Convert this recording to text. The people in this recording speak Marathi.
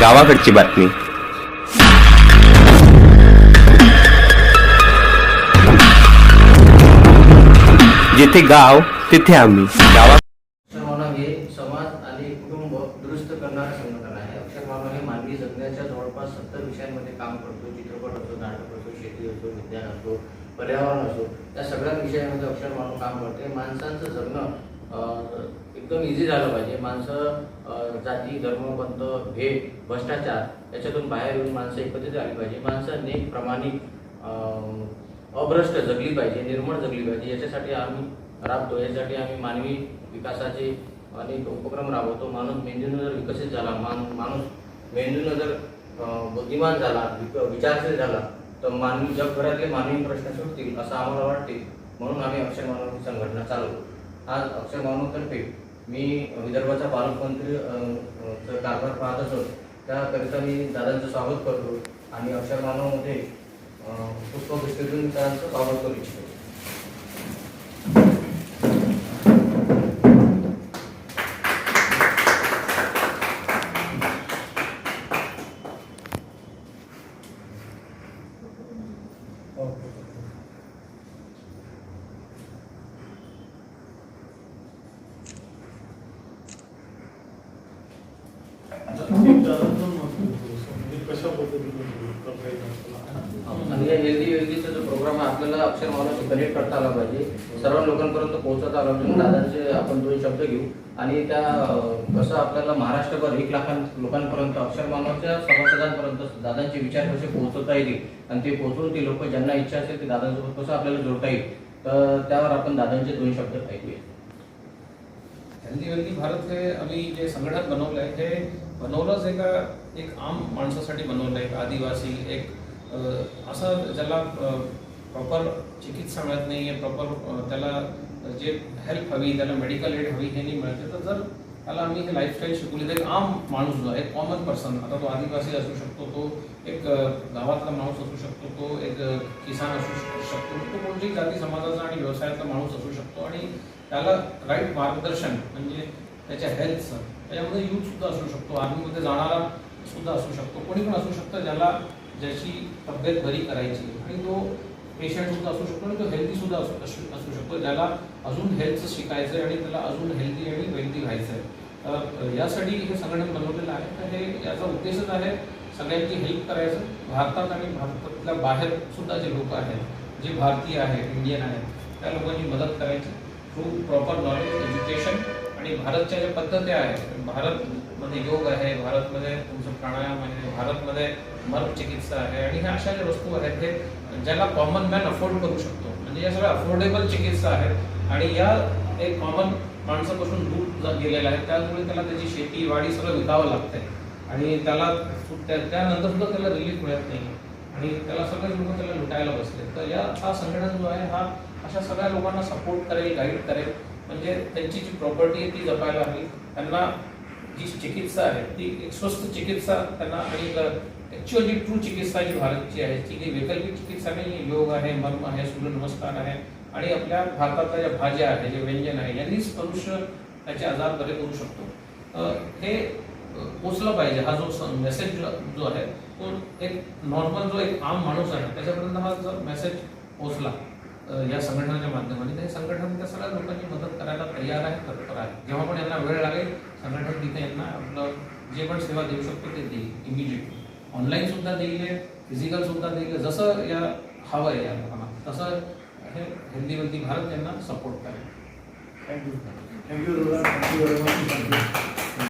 गावाकडची बातमी. जिथे गाव तिथे आम्ही. गावा हे समाज आणि कुटुंब दुरुस्त करणारे संघटन आहे. अक्षरमानव हे मानवी जगण्याच्या जवळपास सत्तर विषयांमध्ये काम करतो. चित्रपट असो नाटक असो शेती असो विज्ञान असो पर्यावरण असो या सगळ्या विषयांमध्ये अक्षरमानव काम करते. माणसांचं जगणं एकदम इझी झालं पाहिजे. माणसं जाती धर्म पंथ भेद भ्रष्टाचार याच्यातून बाहेर येऊन माणसं एकत्रित आली पाहिजे. माणसं नेक प्रामाणिक अभ्रष्ट जगली पाहिजे निर्मळ जगली पाहिजे. याच्यासाठी आम्ही राबतो यासाठी आम्ही मानवी विकासाचे अनेक उपक्रम राबवतो. माणूस मेंदूनं जर विकसित झाला मान माणूस मेंदूनं जर बुद्धिमान झाला विक- विचारशील झाला तर मानवी जगभरातले मानवी प्रश्न सुटतील असं आम्हाला वाटते. म्हणून आम्ही अक्षय मानव संघटना चालवतो. आज अक्षय मानवतर्फे मी विदर्भाचा पालकमंत्री कारभार पाहत असतो त्याकरिता मी दादांचं स्वागत करतो आणि अक्षर मानवमध्ये अं, त्यांचं स्वागत करू इच्छितो. कशा पद्धतीने हेल्दी हेल्दीचा जो प्रोग्राम आहे आपल्याला अक्षर मानवाशी कनेक्ट करता आला पाहिजे. सर्व लोकांपर्यंत पोहोचवता आला पाहिजे. म्हणजे दादांचे आपण दोन शब्द घेऊ. आणि त्या कसं आपल्याला महाराष्ट्रभर एक लाखां लोकांपर्यंत अक्षर मानवाच्या सभासदांपर्यंत दादांचे विचार कसे पोहोचवता येतील? आणि ते पोहोचून ते लोक ज्यांना इच्छा असेल ते दादांसोबत कसं आपल्याला जोडता येईल? तर त्यावर आपण दादांचे दोन शब्द ऐकूया. हेल्दी वेल्दी भारत हे आम्ही जे संघटन बनवलं आहे हे बनवलंच एका एक आम माणसासाठी बनवलं आहे एक आदिवासी एक असं ज्याला प्रॉपर चिकित्सा मिळत नाही आहे प्रॉपर त्याला जे हेल्प हवी त्याला मेडिकल एड हवी हे नाही मिळते. तर जर त्याला आम्ही हे लाईफस्टाईल शिकवली. तर एक आम माणूस जो आहे कॉमन पर्सन आता तो आदिवासी असू शकतो तो एक गावातला माणूस असू शकतो तो एक किसान असू शकतो तो कोणत्याही जाती समाजाचा आणि व्यवसायातला माणूस असू शकतो. आणि त्याला राईट मार्गदर्शन म्हणजे त्याच्या हेल्थचं त्याच्यामध्ये सुद्धा असू शकतो आर्मीमध्ये जाणारा सुद्धा असू शकतो. कोणी पण असू शकतं ज्याला ज्याची तब्येत बरी करायची. आणि तो पेशंट सुद्धा असू शकतो आणि तो हेल्दी सुद्धा असू असू असू शकतो. ज्याला अजून हेल्थचं शिकायचं आहे आणि त्याला अजून हेल्दी आणि वेल्दी व्हायचं आहे यासाठी हे संघटन बनवलेलं आहे. तर हे याचा उद्देशच आहे सगळ्यांची हेल्प करायचं. भारतात आणि भारतातल्या बाहेर सुद्धा जे लोक आहेत जे भारतीय आहेत इंडियन आहेत त्या लोकांची मदत करायची थ्रू प्रॉपर नॉलेज एज्युकेशन आणि भारतच्या ज्या पद्धती आहेत भारतमध्ये योग आहे भारतमध्ये तुमचं प्राणायाम आहे भारतमध्ये मर्म चिकित्सा आहे आणि ह्या अशा ज्या वस्तू आहेत हे ज्याला कॉमन मॅन अफोर्ड करू शकतो. म्हणजे या सगळ्या अफोर्डेबल चिकित्सा आहेत आणि या एक कॉमन माणसापासून दूर गेलेला आहे. त्यामुळे त्याला त्याची शेती वाडी सगळं विकावं लागतंय. आणि त्याला त्या- त्यानंतर सुद्धा त्याला रिलीफ मिळत नाही. आणि त्याला सगळे लोक त्याला लुटायला बसले. तर या हा संघटन जो आहे हा अशा सगळ्या लोकांना सपोर्ट करेल गाईड करेल. म्हणजे त्यांची जी प्रॉपर्टी आहे ती जपायला हवी. त्यांना जी चिकित्सा आहे ती एक स्वस्त चिकित्सा त्यांना आणि ॲक्च्युअली ट्रू चिकित्सा जी भारतची आहे ती काही वैकल्पिक चिकित्सा नाही योग आहे मर्म आहे सूर्यनमस्कार आहे. आणि आपल्या भारतातल्या ज्या भाज्या आहे जे व्यंजन आहे यांनीच मनुष्य त्याचे आजार बरे करू शकतो. हे पोचलं पाहिजे हा जो मेसेज जो आहे तो एक नॉर्मल जो एक आम माणूस आहे त्याच्यापर्यंत हा जर मेसेज पोचला. या संघटनाच्या माध्यमाने तर हे संघटन त्या सगळ्या लोकांची मदत करायला तयार आहे तत्पर आहे. जेव्हा पण यांना वेळ लागेल संघटन तिथे यांना आपलं जे पण सेवा देऊ शकतो ते देईल इमिजिएटली ऑनलाईन सुद्धा देईल फिजिकल सुद्धा देईल जसं या हवं आहे या लोकांना तसं हे हेल्दी भारत यांना सपोर्ट करेल. Thank you thank you thank you very much